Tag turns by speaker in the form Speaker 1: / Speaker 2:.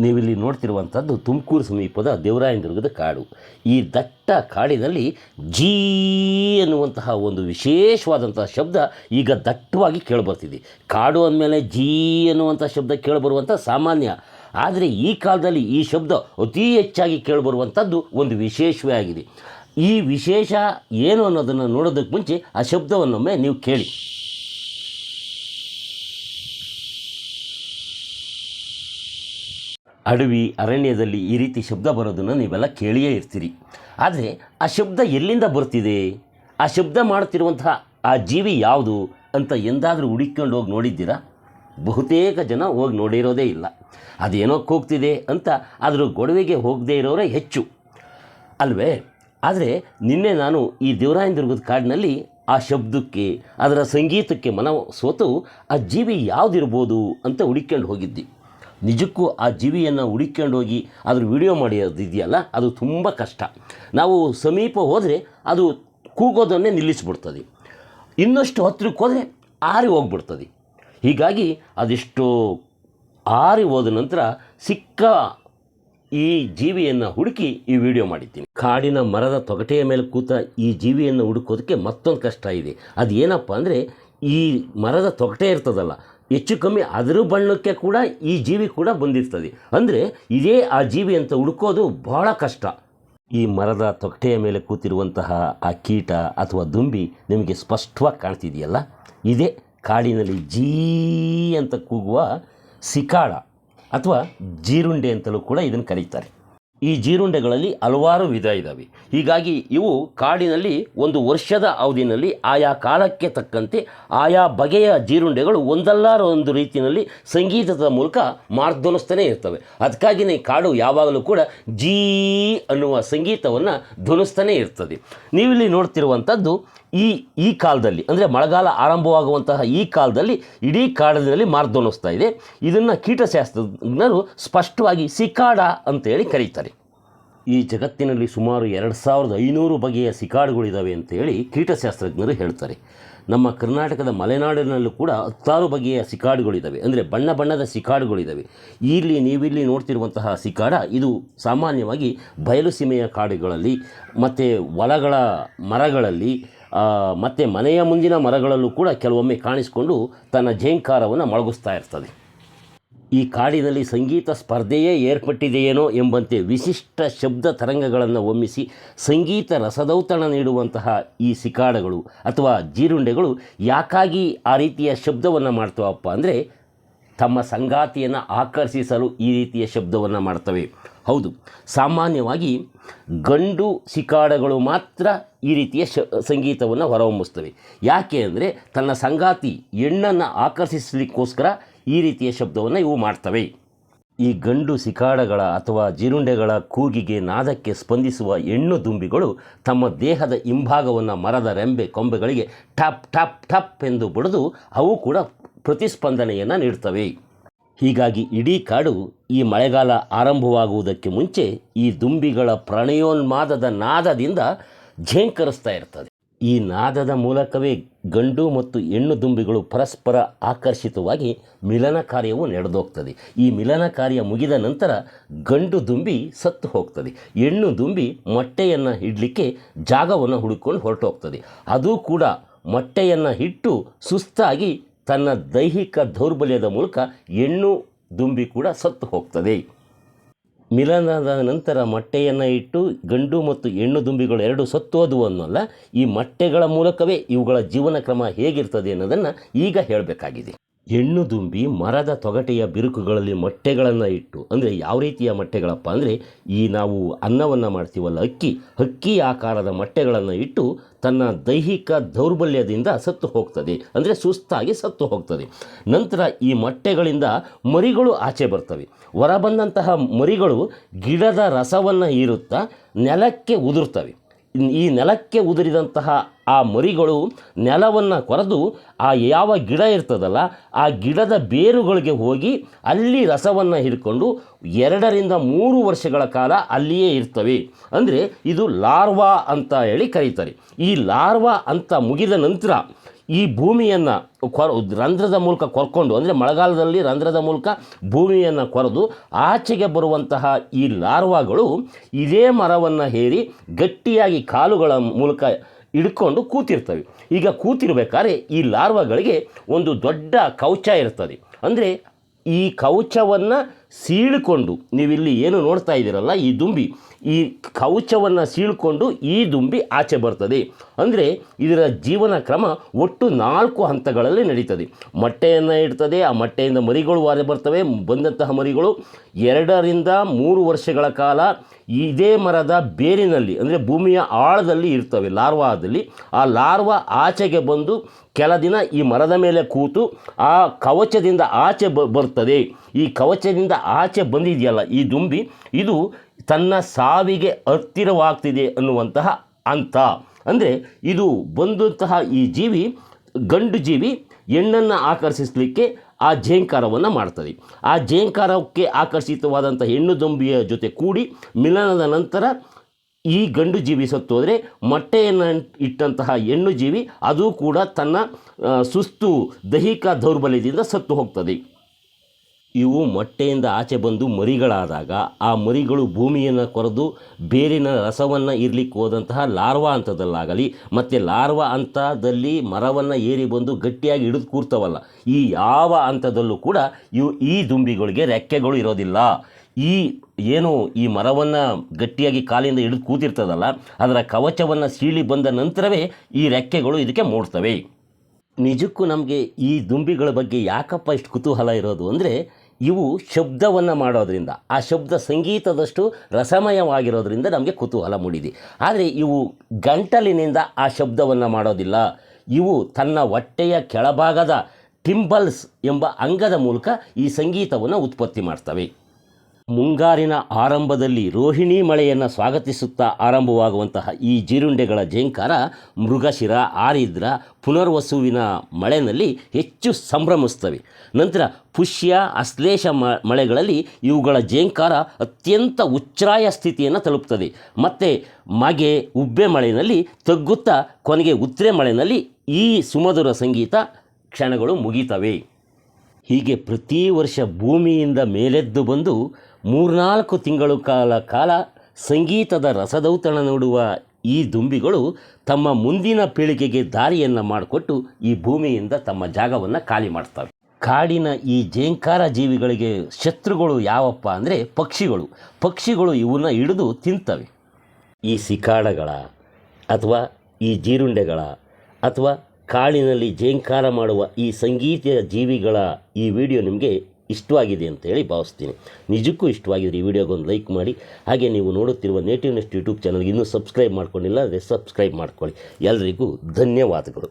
Speaker 1: ನೀವಿಲ್ಲಿ ನೋಡ್ತಿರುವಂಥದ್ದು ತುಮಕೂರು ಸಮೀಪದ ದೇವರಾಯನದುರ್ಗದ ಕಾಡು. ಈ ದಟ್ಟ ಕಾಡಿನಲ್ಲಿ ಜೀ ಎನ್ನುವಂತಹ ಒಂದು ವಿಶೇಷವಾದಂತಹ ಶಬ್ದ ಈಗ ದಟ್ಟವಾಗಿ ಕೇಳಿಬರ್ತಿದೆ. ಕಾಡು ಅಂದಮೇಲೆ ಜೀ ಎನ್ನುವಂಥ ಶಬ್ದ ಕೇಳಿಬರುವಂಥ ಸಾಮಾನ್ಯ. ಆದರೆ ಈ ಕಾಲದಲ್ಲಿ ಈ ಶಬ್ದ ಅತಿ ಹೆಚ್ಚಾಗಿ ಕೇಳಿಬರುವಂಥದ್ದು ಒಂದು ವಿಶೇಷವೇ ಆಗಿದೆ. ಈ ವಿಶೇಷ ಏನು ಅನ್ನೋದನ್ನು ನೋಡೋದಕ್ಕೆ ಮುಂಚೆ ಆ ಶಬ್ದವನ್ನೊಮ್ಮೆ ನೀವು ಕೇಳಿ. ಅಡವಿ ಅರಣ್ಯದಲ್ಲಿ ಈ ರೀತಿ ಶಬ್ದ ಬರೋದನ್ನು ನೀವೆಲ್ಲ ಕೇಳಿಯೇ ಇರ್ತೀರಿ. ಆದರೆ ಆ ಶಬ್ದ ಎಲ್ಲಿಂದ ಬರ್ತಿದೆ? ಆ ಶಬ್ದ ಮಾಡ್ತಿರುವಂತಹ ಆ ಜೀವಿ ಯಾವುದು ಅಂತ ಎಂದಾದರೂ ಹುಡುಕೊಂಡು ಹೋಗಿ ನೋಡಿದ್ದೀರಾ? ಬಹುತೇಕ ಜನ ಹೋಗಿ ನೋಡಿರೋದೇ ಇಲ್ಲ. ಅದೇನೋ ಕೂಗ್ತಿದೆ ಅಂತ ಅದರ ಗೊಡವೆಗೆ ಹೋಗದೇ ಇರೋರೇ ಹೆಚ್ಚು. ಅಲ್ವೇ? ಆದರೆ ನಿನ್ನೆ ನಾನು ಈ ದೇವರಾಯನದುರ್ಗದ ಕಾಡಿನಲ್ಲಿ ಆ ಶಬ್ದಕ್ಕೆ, ಅದರ ಸಂಗೀತಕ್ಕೆ ಮನ ಸೋತು ಆ ಜೀವಿ ಯಾವುದಿರ್ಬೋದು ಅಂತ ಹುಡುಕೊಂಡು ಹೋಗಿದ್ದೆ. ನಿಜಕ್ಕೂ ಆ ಜೀವಿಯನ್ನು ಹುಡುಕೊಂಡು ಹೋಗಿ ಅದ್ರ ವಿಡಿಯೋ ಇದೆಯಲ್ಲ ಅದು ತುಂಬ ಕಷ್ಟ. ನಾವು ಸಮೀಪ ಹೋದರೆ ಅದು ಕೂಗೋದನ್ನೇ ನಿಲ್ಲಿಸ್ಬಿಡ್ತದೆ. ಇನ್ನಷ್ಟು ಹತ್ತಿರಕ್ಕೆ ಹೋದರೆ ಆರಿ ಹೋಗ್ಬಿಡ್ತದೆ. ಹೀಗಾಗಿ ಅದೆಷ್ಟು ಆರಿ ಹೋದ ನಂತರ ಸಿಕ್ಕ ಈ ಜೀವಿಯನ್ನು ಹುಡುಕಿ ಈ ವಿಡಿಯೋ ಮಾಡಿದ್ದೀನಿ. ಕಾಡಿನ ಮರದ ತೊಗಟೆಯ ಮೇಲೆ ಕೂತ ಈ ಜೀವಿಯನ್ನು ಹುಡುಕೋದಕ್ಕೆ ಮತ್ತೊಂದು ಕಷ್ಟ ಇದೆ. ಅದು ಏನಪ್ಪ ಅಂದರೆ ಈ ಮರದ ತೊಗಟೆ ಇರ್ತದಲ್ಲ ಹೆಚ್ಚು ಕಮ್ಮಿ ಅದರ ಬಣ್ಣಕ್ಕೆ ಕೂಡ ಈ ಜೀವಿ ಕೂಡ ಬಂದಿರ್ತದೆ. ಅಂದರೆ ಇದೇ ಆ ಜೀವಿ ಅಂತ ಹುಡುಕೋದು ಬಹಳ ಕಷ್ಟ. ಈ ಮರದ ತೊಗಟೆಯ ಮೇಲೆ ಕೂತಿರುವಂತಹ ಆ ಕೀಟ ಅಥವಾ ದುಂಬಿ ನಿಮಗೆ ಸ್ಪಷ್ಟವಾಗಿ ಕಾಣ್ತಿದೆಯಲ್ಲ? ಇದೇ ಕಾಡಿನಲ್ಲಿ ಜೀ ಅಂತ ಕೂಗುವ ಸಿಕಾಡ ಅಥವಾ ಜೀರುಂಡೆ ಅಂತಲೂ ಕೂಡ ಇದನ್ನು ಕರೀತಾರೆ. ಈ ಜೀರುಂಡೆಗಳಲ್ಲಿ ಹಲವಾರು ವಿಧ ಇದ್ದಾವೆ ಹೀಗಾಗಿ ಇವು ಕಾಡಿನಲ್ಲಿ ಒಂದು ವರ್ಷದ ಅವಧಿನಲ್ಲಿ ಆಯಾ ಕಾಲಕ್ಕೆ ತಕ್ಕಂತೆ ಆಯಾ ಬಗೆಯ ಜೀರುಂಡೆಗಳು ಒಂದಲ್ಲಾರ ಒಂದು ರೀತಿಯಲ್ಲಿ ಸಂಗೀತದ ಮೂಲಕ ಮಾರ್ಧ್ವನಿಸ್ತಾನೆ ಇರ್ತವೆ. ಅದಕ್ಕಾಗಿಯೇ ಕಾಡು ಯಾವಾಗಲೂ ಕೂಡ ಜೀ ಅನ್ನುವ ಸಂಗೀತವನ್ನು ಧ್ವನಿಸ್ತಾನೆ ಇರ್ತದೆ. ನೀವಿಲ್ಲಿ ನೋಡ್ತಿರುವಂಥದ್ದು ಈ ಈ ಕಾಲದಲ್ಲಿ, ಅಂದರೆ ಮಳೆಗಾಲ ಆರಂಭವಾಗುವಂತಹ ಈ ಕಾಲದಲ್ಲಿ ಇಡೀ ಕಾಡಿನಲ್ಲಿ ಮಾರ್ಧ್ವನಿಸ್ತಾ ಇದೆ. ಇದನ್ನು ಕೀಟಶಾಸ್ತ್ರಜ್ಞರು ಸ್ಪಷ್ಟವಾಗಿ ಸಿಕಾಡ ಅಂತೇಳಿ ಕರೀತಾರೆ. ಈ ಜಗತ್ತಿನಲ್ಲಿ ಸುಮಾರು ಎರಡು ಸಾವಿರದ ಐನೂರು ಬಗೆಯ ಸಿಕಾಡುಗಳಿದ್ದಾವೆ ಅಂತೇಳಿ ಕೀಟಶಾಸ್ತ್ರಜ್ಞರು ಹೇಳ್ತಾರೆ. ನಮ್ಮ ಕರ್ನಾಟಕದ ಮಲೆನಾಡಿನಲ್ಲೂ ಕೂಡ ಹತ್ತಾರು ಬಗೆಯ ಸಿಕಾಡುಗಳಿದ್ದಾವೆ ಅಂದರೆ ಬಣ್ಣ ಬಣ್ಣದ ಸಿಕಾಡುಗಳಿದ್ದಾವೆ ಇಲ್ಲಿ ನೀವಿಲ್ಲಿ ನೋಡ್ತಿರುವಂತಹ ಸಿಕಾಡ, ಇದು ಸಾಮಾನ್ಯವಾಗಿ ಬಯಲು ಸೀಮೆಯ ಕಾಡುಗಳಲ್ಲಿ, ಮತ್ತು ಹೊಲಗಳ ಮರಗಳಲ್ಲಿ ಮತ್ತು ಮನೆಯ ಮುಂದಿನ ಮರಗಳಲ್ಲೂ ಕೂಡ ಕೆಲವೊಮ್ಮೆ ಕಾಣಿಸಿಕೊಂಡು ತನ್ನ ಝೇಂಕಾರವನ್ನು ಮೊಳಗಿಸ್ತಾ ಇರ್ತದೆ. ಈ ಕಾಡಿನಲ್ಲಿ ಸಂಗೀತ ಸ್ಪರ್ಧೆಯೇ ಏರ್ಪಟ್ಟಿದೆಯೇನೋ ಎಂಬಂತೆ ವಿಶಿಷ್ಟ ಶಬ್ದ ತರಂಗಗಳನ್ನು ಒಮ್ಮಿಸಿ ಸಂಗೀತ ರಸದೌತಣ ನೀಡುವಂತಹ ಈ ಸಿಕಾಡಗಳು ಅಥವಾ ಜೀರುಂಡೆಗಳು ಯಾಕಾಗಿ ಆ ರೀತಿಯ ಶಬ್ದವನ್ನು ಮಾಡ್ತಾವಪ್ಪ ಅಂದರೆ ತಮ್ಮ ಸಂಗಾತಿಯನ್ನು ಆಕರ್ಷಿಸಲು ಈ ರೀತಿಯ ಶಬ್ದವನ್ನು ಮಾಡ್ತವೆ. ಹೌದು, ಸಾಮಾನ್ಯವಾಗಿ ಗಂಡು ಸಿಕಾಡಗಳು ಮಾತ್ರ ಈ ರೀತಿಯ ಶ, ಸಂಗೀತವನ್ನು ಹೊರಹೊಮ್ಮಿಸ್ತವೆ. ಯಾಕೆ ಅಂದರೆ ತನ್ನ ಸಂಗಾತಿ ಹೆಣ್ಣನ್ನು ಆಕರ್ಷಿಸಲಿಕ್ಕೋಸ್ಕರ ಈ ರೀತಿಯ ಶಬ್ದವನ್ನು ಇವು ಮಾಡ್ತವೆ. ಈ ಗಂಡು ಸಿಕಾಡಗಳ ಅಥವಾ ಜೀರುಂಡೆಗಳ ಕೂಗಿಗೆ ನಾದಕ್ಕೆ ಸ್ಪಂದಿಸುವ ಹೆಣ್ಣು ದುಂಬಿಗಳು ತಮ್ಮ ದೇಹದ ಹಿಂಭಾಗವನ್ನು ಮರದ ರೆಂಬೆ ಕೊಂಬೆಗಳಿಗೆ ಟಪ್ ಟಪ್ ಟಪ್ ಎಂದು ಬಡಿದು ಅವು ಕೂಡ ಪ್ರತಿಸ್ಪಂದನೆಯನ್ನು ನೀಡ್ತವೆ. ಹೀಗಾಗಿ ಇಡೀ ಕಾಡು ಈ ಮಳೆಗಾಲ ಆರಂಭವಾಗುವುದಕ್ಕೆ ಮುಂಚೆ ಈ ದುಂಬಿಗಳ ಪ್ರಣಯೋನ್ಮಾದದ ನಾದದಿಂದ ಝೇಂಕರಿಸ್ತಾ ಇರ್ತದೆ. ಈ ನಾದದ ಮೂಲಕವೇ ಗಂಡು ಮತ್ತು ಹೆಣ್ಣು ದುಂಬಿಗಳು ಪರಸ್ಪರ ಆಕರ್ಷಿತವಾಗಿ ಮಿಲನ ಕಾರ್ಯವು ನಡೆದೋಗ್ತದೆ. ಈ ಮಿಲನ ಕಾರ್ಯ ಮುಗಿದ ನಂತರ ಗಂಡು ದುಂಬಿ ಸತ್ತು ಹೋಗ್ತದೆ. ಹೆಣ್ಣು ದುಂಬಿ ಮೊಟ್ಟೆಯನ್ನು ಇಡಲಿಕ್ಕೆ ಜಾಗವನ್ನು ಹುಡುಕೊಂಡು ಹೊರಟೋಗ್ತದೆ. ಅದು ಕೂಡ ಮೊಟ್ಟೆಯನ್ನು ಇಟ್ಟು ಸುಸ್ತಾಗಿ ತನ್ನ ದೈಹಿಕ ದೌರ್ಬಲ್ಯದ ಮೂಲಕ ಹೆಣ್ಣು ದುಂಬಿ ಕೂಡ ಸತ್ತು ಹೋಗ್ತದೆ. ಮಿಲನದ ನಂತರ ಮೊಟ್ಟೆಯನ್ನು ಇಟ್ಟು ಗಂಡು ಮತ್ತು ಹೆಣ್ಣು ದುಂಬಿಗಳು ಎರಡು ಸತ್ತೋದು ಅನ್ನೋಲ್ಲ, ಈ ಮೊಟ್ಟೆಗಳ ಮೂಲಕವೇ ಇವುಗಳ ಜೀವನ ಕ್ರಮ ಹೇಗಿರ್ತದೆ ಅನ್ನೋದನ್ನು ಈಗ ಹೇಳಬೇಕಾಗಿದೆ. ಹೆಣ್ಣು ದುಂಬಿ ಮರದ ತೊಗಟೆಯ ಬಿರುಕುಗಳಲ್ಲಿ ಮೊಟ್ಟೆಗಳನ್ನು ಇಟ್ಟು, ಅಂದರೆ ಯಾವ ರೀತಿಯ ಮೊಟ್ಟೆಗಳಪ್ಪ ಅಂದರೆ ಈ ನಾವು ಅನ್ನವನ್ನು ಮಾಡ್ತೀವಲ್ಲ, ಅಕ್ಕಿ ಅಕ್ಕಿ ಆಕಾರದ ಮೊಟ್ಟೆಗಳನ್ನು ಇಟ್ಟು ತನ್ನ ದೈಹಿಕ ದೌರ್ಬಲ್ಯದಿಂದ ಸತ್ತು ಹೋಗ್ತದೆ, ಅಂದರೆ ಸುಸ್ತಾಗಿ ಸತ್ತು ಹೋಗ್ತದೆ. ನಂತರ ಈ ಮೊಟ್ಟೆಗಳಿಂದ ಮರಿಗಳು ಆಚೆ ಬರ್ತವೆ. ಹೊರಬಂದಂತಹ ಮರಿಗಳು ಗಿಡದ ರಸವನ್ನು ಹೀರುತ್ತಾ ನೆಲಕ್ಕೆ ಉದುರ್ತವೆ. ಈ ನೆಲಕ್ಕೆ ಉದುರಿದಂತಹ ಆ ಮರಿಗಳು ನೆಲವನ್ನು ಕೊರೆದು ಆ ಯಾವ ಗಿಡ ಇರ್ತದಲ್ಲ ಆ ಗಿಡದ ಬೇರುಗಳಿಗೆ ಹೋಗಿ ಅಲ್ಲಿ ರಸವನ್ನು ಹಿಡ್ಕೊಂಡು ಎರಡರಿಂದ ಮೂರು ವರ್ಷಗಳ ಕಾಲ ಅಲ್ಲಿಯೇ ಇರ್ತವೆ. ಅಂದರೆ ಇದು ಲಾರ್ವಾ ಅಂತ ಹೇಳಿ ಕರೀತಾರೆ. ಈ ಲಾರ್ವಾ ಅಂತ ಮುಗಿದ ನಂತರ ಈ ಭೂಮಿಯನ್ನು ಕೊರ, ರಂಧ್ರದ ಮೂಲಕ ಕೊರ್ಕೊಂಡು, ಅಂದರೆ ಮಳೆಗಾಲದಲ್ಲಿ ರಂಧ್ರದ ಮೂಲಕ ಭೂಮಿಯನ್ನು ಕೊರೆದು ಆಚೆಗೆ ಬರುವಂತಹ ಈ ಲಾರ್ವಾಗಳು ಇದೇ ಮರವನ್ನು ಹೇರಿ ಗಟ್ಟಿಯಾಗಿ ಕಾಲುಗಳ ಮೂಲಕ ಹಿಡ್ಕೊಂಡು ಕೂತಿರ್ತವೆ. ಈಗ ಕೂತಿರ್ಬೇಕಾದ್ರೆ ಈ ಲಾರ್ವಾಗಳಿಗೆ ಒಂದು ದೊಡ್ಡ ಕವಚ ಇರ್ತದೆ. ಅಂದರೆ ಈ ಕವಚವನ್ನು ಸೀಳಿಕೊಂಡು ನೀವಿಲ್ಲಿ ಏನು ನೋಡ್ತಾ ಇದ್ದೀರಲ್ಲ, ಈ ದುಂಬಿ, ಈ ಕವಚವನ್ನು ಸೀಳ್ಕೊಂಡು ಈ ದುಂಬಿ ಆಚೆ ಬರ್ತದೆ. ಅಂದರೆ ಇದರ ಜೀವನ ಕ್ರಮ ಒಟ್ಟು ನಾಲ್ಕು ಹಂತಗಳಲ್ಲಿ ನಡೀತದೆ. ಮೊಟ್ಟೆಯನ್ನು ಇಡ್ತದೆ, ಆ ಮೊಟ್ಟೆಯಿಂದ ಮರಿಗಳು ವಾರೆ ಬರ್ತವೆ. ಬಂದಂತಹ ಮರಿಗಳು ಎರಡರಿಂದ ಮೂರು ವರ್ಷಗಳ ಕಾಲ ಇದೇ ಮರದ ಬೇರಿನಲ್ಲಿ, ಅಂದರೆ ಭೂಮಿಯ ಆಳದಲ್ಲಿ ಇರ್ತವೆ, ಲಾರ್ವಾದಲ್ಲಿ. ಆ ಲಾರ್ವಾ ಆಚೆಗೆ ಬಂದು ಕೆಲ ದಿನ ಈ ಮರದ ಮೇಲೆ ಕೂತು ಆ ಕವಚದಿಂದ ಆಚೆ ಬರ್ತದೆ. ಈ ಕವಚದಿಂದ ಆಚೆ ಬಂದಿದೆಯಲ್ಲ ಈ ದುಂಬಿ, ಇದು ತನ್ನ ಸಾವಿಗೆ ಹತ್ತಿರವಾಗ್ತಿದೆ ಅನ್ನುವಂತಹ ಅಂತ ಅಂದರೆ ಇದು ಬಂದಂತಹ ಈ ಜೀವಿ, ಗಂಡು ಜೀವಿ ಹೆಣ್ಣನ್ನು ಆಕರ್ಷಿಸಲಿಕ್ಕೆ ಆ ಜೇಂಕಾರವನ್ನು ಮಾಡ್ತದೆ. ಆ ಜೇಂಕಾರಕ್ಕೆ ಆಕರ್ಷಿತವಾದಂಥ ಹೆಣ್ಣು ದುಂಬಿಯ ಜೊತೆ ಕೂಡಿ ಮಿಲನದ ನಂತರ ಈ ಗಂಡು ಜೀವಿ ಸತ್ತು ಹೋದರೆ ಮೊಟ್ಟೆಯನ್ನು ಇಟ್ಟಂತಹ ಹೆಣ್ಣು ಜೀವಿ, ಅದು ಕೂಡ ತನ್ನ ಸುಸ್ತು ದೈಹಿಕ ದೌರ್ಬಲ್ಯದಿಂದ ಸತ್ತು ಹೋಗ್ತದೆ. ಇವು ಮೊಟ್ಟೆಯಿಂದ ಆಚೆ ಬಂದು ಮರಿಗಳಾದಾಗ ಆ ಮರಿಗಳು ಭೂಮಿಯನ್ನು ಕೊರೆದು ಬೇರಿನ ರಸವನ್ನು ಇರಲಿಕ್ಕೆ ಹೋದಂತಹ ಲಾರ್ವಾ ಹಂತದಲ್ಲಾಗಲಿ ಮತ್ತು ಲಾರ್ವಾ ಹಂತದಲ್ಲಿ ಮರವನ್ನು ಏರಿ ಬಂದು ಗಟ್ಟಿಯಾಗಿ ಹಿಡಿದು ಕೂರ್ತವಲ್ಲ, ಈ ಯಾವ ಹಂತದಲ್ಲೂ ಕೂಡ ಇವು ಈ ದುಂಬಿಗಳಿಗೆ ರೆಕ್ಕೆಗಳು ಇರೋದಿಲ್ಲ. ಈ ಏನು ಈ ಮರವನ್ನು ಗಟ್ಟಿಯಾಗಿ ಕಾಲಿಂದ ಹಿಡಿದು ಕೂತಿರ್ತದಲ್ಲ, ಅದರ ಕವಚವನ್ನು ಸೀಳಿ ಬಂದ ನಂತರವೇ ಈ ರೆಕ್ಕೆಗಳು ಇದಕ್ಕೆ ಮೂಡ್ತವೆ. ನಿಜಕ್ಕೂ ನಮಗೆ ಈ ದುಂಬಿಗಳ ಬಗ್ಗೆ ಯಾಕಪ್ಪ ಇಷ್ಟು ಕುತೂಹಲ ಇರೋದು ಅಂದರೆ ಇವು ಶಬ್ದವನ್ನು ಮಾಡೋದರಿಂದ, ಆ ಶಬ್ದ ಸಂಗೀತದಷ್ಟು ರಸಮಯವಾಗಿರೋದ್ರಿಂದ ನಮಗೆ ಕುತೂಹಲ ಮೂಡಿದೆ. ಆದರೆ ಇವು ಗಂಟಲಿನಿಂದ ಆ ಶಬ್ದವನ್ನು ಮಾಡೋದಿಲ್ಲ. ಇವು ತನ್ನ ಹೊಟ್ಟೆಯ ಕೆಳಭಾಗದ ಟಿಂಬಲ್ಸ್ ಎಂಬ ಅಂಗದ ಮೂಲಕ ಈ ಸಂಗೀತವನ್ನು ಉತ್ಪತ್ತಿ ಮಾಡ್ತವೆ. ಮುಂಗಾರಿನ ಆರಂಭದಲ್ಲಿ ರೋಹಿಣಿ ಮಳೆಯನ್ನು ಸ್ವಾಗತಿಸುತ್ತಾ ಆರಂಭವಾಗುವಂತಹ ಈ ಜೀರುಂಡೆಗಳ ಜೇಂಕಾರ ಮೃಗಶಿರ, ಆರಿದ್ರ, ಪುನರ್ವಸುವಿನ ಮಳೆಯಲ್ಲಿ ಹೆಚ್ಚು ಸಂಭ್ರಮಿಸ್ತವೆ ನಂತರ ಪುಷ್ಯ, ಅಶ್ಲೇಷ ಮಳೆಗಳಲ್ಲಿ ಇವುಗಳ ಜೇಂಕಾರ ಅತ್ಯಂತ ಉಚ್ಛ್ರಾಯ ಸ್ಥಿತಿಯನ್ನು ತಲುಪ್ತದೆ. ಮತ್ತು ಮಗೆ ಉಬ್ಬೆ ಮಳೆಯಲ್ಲಿ ತಗ್ಗುತ್ತಾ ಕೊನೆಗೆ ಉತ್ತರೆ ಮಳೆಯಲ್ಲಿ ಈ ಸುಮಧುರ ಸಂಗೀತ ಕ್ಷಣಗಳು ಮುಗಿತವೆ. ಹೀಗೆ ಪ್ರತಿ ವರ್ಷ ಭೂಮಿಯಿಂದ ಮೇಲೆದ್ದು ಬಂದು ಮೂರ್ನಾಲ್ಕು ತಿಂಗಳು ಕಾಲ ಕಾಲ ಸಂಗೀತದ ರಸದೌತಣ ನೋಡುವ ಈ ದುಂಬಿಗಳು ತಮ್ಮ ಮುಂದಿನ ಪೀಳಿಗೆಗೆ ದಾರಿಯನ್ನು ಮಾಡಿಕೊಟ್ಟು ಈ ಭೂಮಿಯಿಂದ ತಮ್ಮ ಜಾಗವನ್ನು ಖಾಲಿ ಮಾಡ್ತವೆ. ಕಾಡಿನ ಈ ಜೇಂಕಾರ ಜೀವಿಗಳಿಗೆ ಶತ್ರುಗಳು ಯಾವಪ್ಪ ಅಂದರೆ ಪಕ್ಷಿಗಳು. ಪಕ್ಷಿಗಳು ಇವನ್ನ ಹಿಡಿದು ತಿಂತವೆ. ಈ ಸಿಕಾಡಗಳ ಅಥವಾ ಈ ಜೀರುಂಡೆಗಳ ಅಥವಾ ಕಾಡಿನಲ್ಲಿ ಜೇಂಕಾರ ಮಾಡುವ ಈ ಸಂಗೀತ ಜೀವಿಗಳ ಈ ವಿಡಿಯೋ ನಿಮಗೆ ಇಷ್ಟವಾಗಿದೆ ಅಂತೇಳಿ ಭಾವಿಸ್ತೀನಿ. ನಿಜಕ್ಕೂ ಇಷ್ಟವಾಗಿದ್ರೆ ಈ ವಿಡಿಯೋಗೆ ಒಂದು ಲೈಕ್ ಮಾಡಿ. ಹಾಗೆ ನೀವು ನೋಡುತ್ತಿರುವ ನೇಟಿವ್ ನೆಸ್ಟ್ ಯೂಟ್ಯೂಬ್ ಚಾನಲ್ಗೆ ಇನ್ನೂ ಸಬ್ಸ್ಕ್ರೈಬ್ ಮಾಡ್ಕೊಂಡಿಲ್ಲ ಅಂದರೆ ಸಬ್ಸ್ಕ್ರೈಬ್ ಮಾಡ್ಕೊಳ್ಳಿ. ಎಲ್ರಿಗೂ ಧನ್ಯವಾದಗಳು.